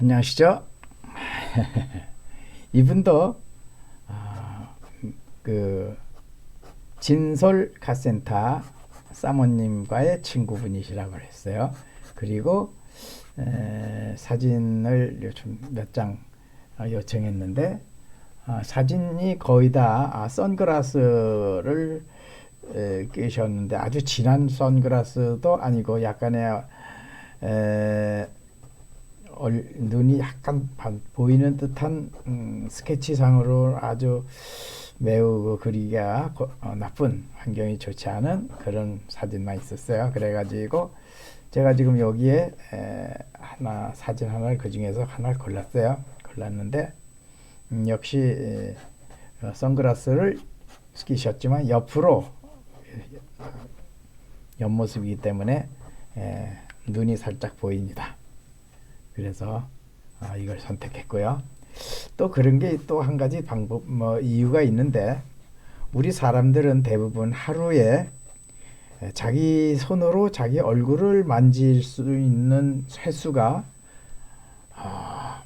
안녕하시죠? 이분도 아, 그 진솔 카센터 사모님과의 친구분이시라고 했어요. 그리고 에, 사진을 요즘 몇 장 요청했는데 아, 사진이 거의 다 아, 선글라스를 에, 끼셨는데 아주 진한 선글라스도 아니고 약간의 에, 얼, 눈이 약간 반- 보이는 듯한 음, 스케치상으로 아주 매우 그 그리기가 고- 어, 나쁜 환경이 좋지 않은 그런 사진만 있었어요. 그래가지고 제가 지금 여기에 에, 하나 사진 하나를 그 중에서 하나를 골랐어요. 골랐는데 음, 역시 에, 어, 선글라스를 끼셨지만 옆으로 에, 옆모습이기 때문에 에, 눈이 살짝 보입니다. 그래서 아, 이걸 선택했고요. 또 그런 게 또 한 가지 방법 뭐 이유가 있는데 우리 사람들은 대부분 하루에 에, 자기 손으로 자기 얼굴을 만질 수 있는 횟수가 아,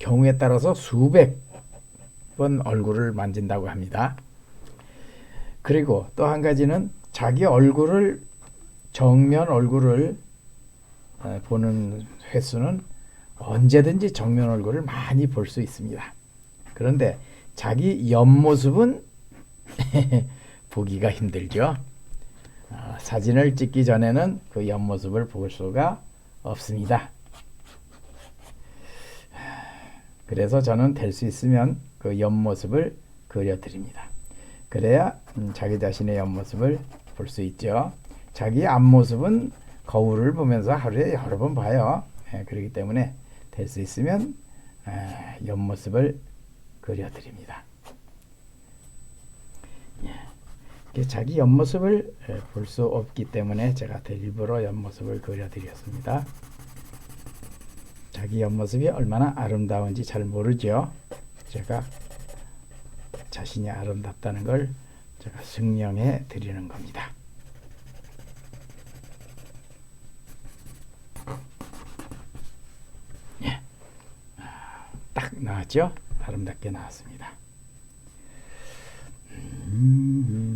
경우에 따라서 수백 번 얼굴을 만진다고 합니다. 그리고 또 한 가지는 자기 얼굴을 정면 얼굴을 에, 보는 횟수는 언제든지 정면 얼굴을 많이 볼 수 있습니다. 그런데 자기 옆모습은 보기가 힘들죠. 어, 사진을 찍기 전에는 그 옆모습을 볼 수가 없습니다. 그래서 저는 될 수 있으면 그 옆모습을 그려드립니다. 그래야 음, 자기 자신의 옆모습을 볼 수 있죠. 자기 앞모습은 거울을 보면서 하루에 여러 번 봐요. 예, 그렇기 때문에 될 수 있으면 에, 옆모습을 그려드립니다. 예, 자기 옆모습을 볼수 없기 때문에 제가 일부러 옆모습을 그려드렸습니다. 자기 옆모습이 얼마나 아름다운지 잘 모르죠. 제가 자신이 아름답다는 걸 제가 증명해 드리는 겁니다. 예. 아, 딱 나왔죠? 아름답게 나왔습니다. 음,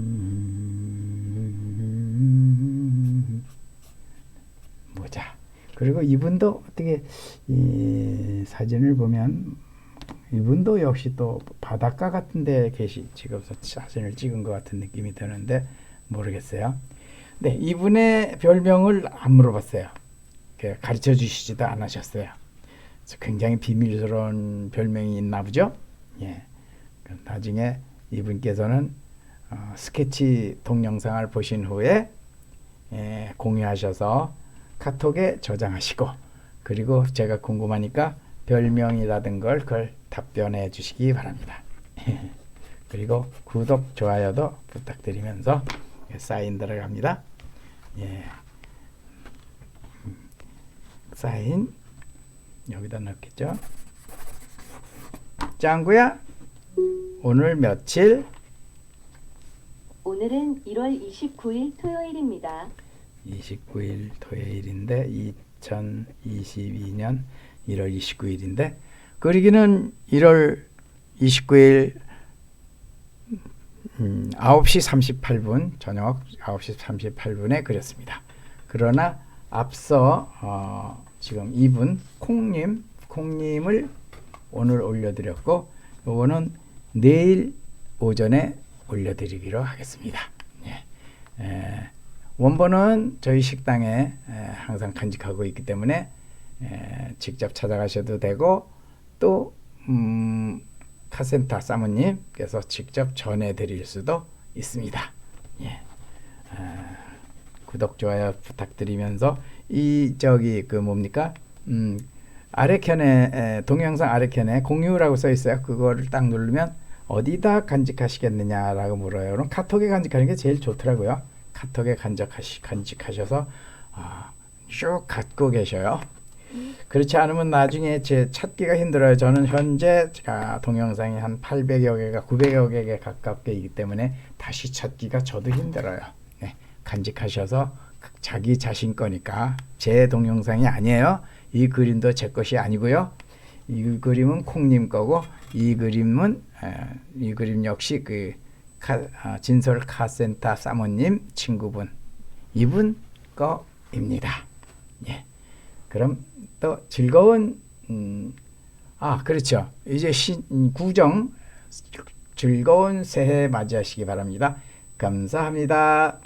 보자. 그리고 이분도 어떻게 이 사진을 보면 이분도 역시 또 바닷가 같은 데 계시 지금서 사진을 찍은 것 같은 느낌이 드는데 모르겠어요. 네, 이분의 별명을 안 물어봤어요. 그 가르쳐 주시지도 않으셨어요. 굉장히 비밀스러운 별명이 있나 보죠. 예. 그 나중에 이분께서는 어, 스케치 동영상을 보신 후에 예, 공유하셔서 카톡에 저장하시고 그리고 제가 궁금하니까 별명이라든 걸 그걸 답변해 주시기 바랍니다. 그리고 구독, 좋아요도 부탁드리면서 사인 들어갑니다. 예. 음, 사인 여기다 넣겠죠. 짱구야, 오늘 며칠? 오늘은 1월 29일 토요일입니다. 29일 토요일인데 2022년 1월 29일인데 그리기는 1월 29일 음, 9시 38분 저녁 9시 38분에 그렸습니다. 그러나 앞서 어, 지금 이분 콩님 콩님을 오늘 올려드렸고 요거는 내일 오전에 올려드리기로 하겠습니다. 예. 에, 원본은 저희 식당에 에, 항상 간직하고 있기 때문에 에, 직접 찾아가셔도 되고 또 음, 카센터 사모님께서 직접 전해드릴 수도 있습니다. 예. 아, 구독 좋아요 부탁드리면서 이 저기 그 뭡니까 음, 아래편에 에, 동영상 아래편에 공유라고 써 있어요. 그거를 딱 누르면 어디다 간직하시겠느냐라고 물어요. 그럼 카톡에 간직하는 게 제일 좋더라고요. 카톡에 간직하시 간직하셔서 아, 쭉 갖고 계셔요. 그렇지 않으면 나중에 제 찾기가 힘들어요. 저는 현재 제가 동영상이 한 800여 개가 900여 개에 가깝게 있기 때문에 다시 찾기가 저도 힘들어요. 네, 간직하셔서 자기 자신 거니까 제 동영상이 아니에요. 이 그림도 제 것이 아니고요. 이 그림은 콩님 거고 이 그림은 에, 이 그림 역시 그 카, 아, 진솔 카센터 사모님 친구분 이분 거입니다. 예. 그럼 또 즐거운 음, 아 그렇죠. 이제 시, 음, 구정 즐거운 새해 맞이하시기 바랍니다. 감사합니다.